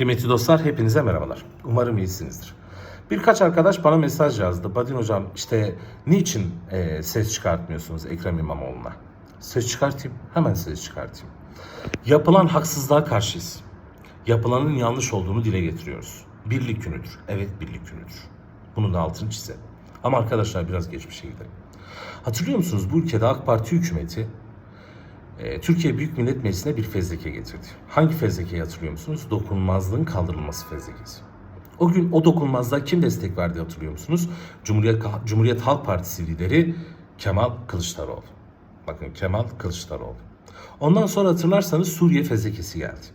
Kıymetli dostlar hepinize merhabalar. Umarım iyisinizdir. Birkaç arkadaş bana mesaj yazdı. Badin hocam işte niçin e, ses çıkartmıyorsunuz Ekrem İmamoğlu'na? Ses çıkartayım. Hemen ses çıkartayım. Yapılan haksızlığa karşıyız. Yapılanın yanlış olduğunu dile getiriyoruz. Birlik günüdür. Evet birlik günüdür. Bunun da altını çizelim. Ama arkadaşlar biraz geçmişe gidelim. Hatırlıyor musunuz bu ülkede AK Parti hükümeti e, Türkiye Büyük Millet Meclisi'ne bir fezleke getirdi. Hangi fezlekeyi hatırlıyor musunuz? Dokunulmazlığın kaldırılması fezlekesi. O gün o dokunulmazlığa kim destek verdi hatırlıyor musunuz? Cumhuriyet, Cumhuriyet Halk Partisi lideri Kemal Kılıçdaroğlu. Bakın Kemal Kılıçdaroğlu. Ondan sonra hatırlarsanız Suriye fezlekesi geldi.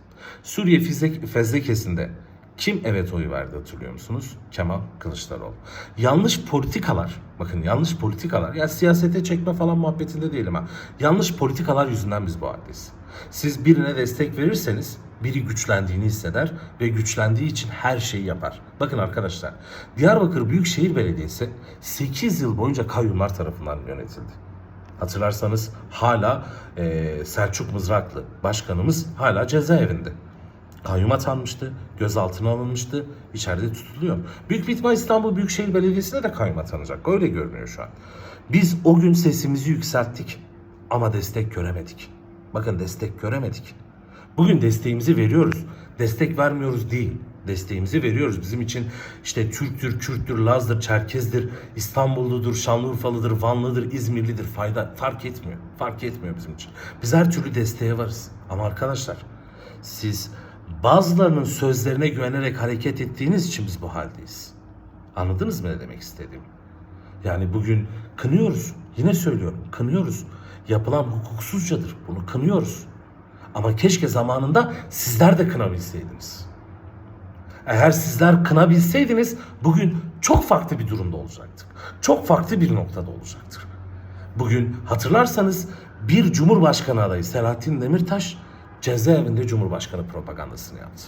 Suriye fezlek, fezlekesinde kim evet oyu verdi hatırlıyor musunuz? Kemal Kılıçdaroğlu. Yanlış politikalar, bakın yanlış politikalar, ya siyasete çekme falan muhabbetinde değilim ha. Yanlış politikalar yüzünden biz bu haldeyiz. Siz birine destek verirseniz biri güçlendiğini hisseder ve güçlendiği için her şeyi yapar. Bakın arkadaşlar, Diyarbakır Büyükşehir Belediyesi 8 yıl boyunca kayyumlar tarafından yönetildi. Hatırlarsanız hala eee, Selçuk Mızraklı başkanımız hala cezaevinde. Kayyum atanmıştı, gözaltına alınmıştı, içeride tutuluyor. Büyük bir ihtimal İstanbul Büyükşehir Belediyesi'ne de kayyum atanacak. Öyle görünüyor şu an. Biz o gün sesimizi yükselttik ama destek göremedik. Bakın destek göremedik. Bugün desteğimizi veriyoruz. Destek vermiyoruz değil. Desteğimizi veriyoruz. Bizim için işte Türktür, Kürttür, Laz'dır, Çerkez'dir, İstanbulludur, Şanlıurfalıdır, Vanlıdır, İzmirlidir fayda fark etmiyor. Fark etmiyor bizim için. Biz her türlü desteğe varız. Ama arkadaşlar siz bazılarının sözlerine güvenerek hareket ettiğiniz için biz bu haldeyiz. Anladınız mı ne demek istediğimi? Yani bugün kınıyoruz. Yine söylüyorum kınıyoruz. Yapılan hukuksuzcadır. Bunu kınıyoruz. Ama keşke zamanında sizler de kınabilseydiniz. Eğer sizler kınabilseydiniz bugün çok farklı bir durumda olacaktık. Çok farklı bir noktada olacaktır. Bugün hatırlarsanız bir Cumhurbaşkanı adayı Selahattin Demirtaş cezaevinde Cumhurbaşkanı propagandasını yaptı.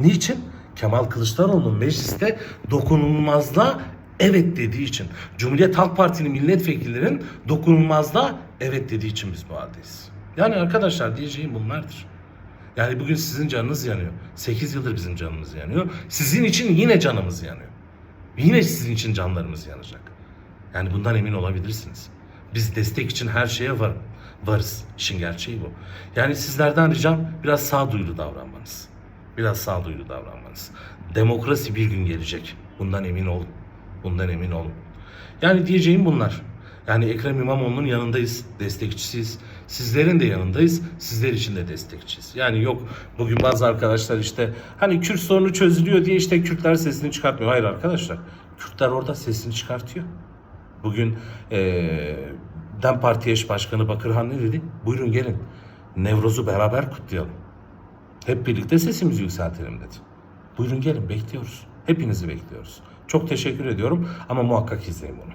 Niçin? Kemal Kılıçdaroğlu'nun mecliste dokunulmazlığa evet dediği için. Cumhuriyet Halk Partili milletvekillerinin dokunulmazlığa evet dediği için biz bu haldeyiz. Yani arkadaşlar diyeceğim bunlardır. Yani bugün sizin canınız yanıyor. 8 yıldır bizim canımız yanıyor. Sizin için yine canımız yanıyor. Yine sizin için canlarımız yanacak. Yani bundan emin olabilirsiniz. Biz destek için her şeye var, varız. İşin gerçeği bu. Yani sizlerden ricam biraz sağduyulu davranmanız. Biraz sağduyulu davranmanız. Demokrasi bir gün gelecek. Bundan emin olun. Bundan emin olun. Yani diyeceğim bunlar. Yani Ekrem İmamoğlu'nun yanındayız, destekçisiyiz. Sizlerin de yanındayız, sizler için de destekçiyiz. Yani yok bugün bazı arkadaşlar işte hani Kürt sorunu çözülüyor diye işte Kürtler sesini çıkartmıyor. Hayır arkadaşlar, Kürtler orada sesini çıkartıyor. Bugün eee DEM Parti eş başkanı Bakırhan ne dedi? Buyurun gelin Nevroz'u beraber kutlayalım. Hep birlikte sesimizi yükseltelim dedi. Buyurun gelin bekliyoruz. Hepinizi bekliyoruz. Çok teşekkür ediyorum ama muhakkak izleyin bunu.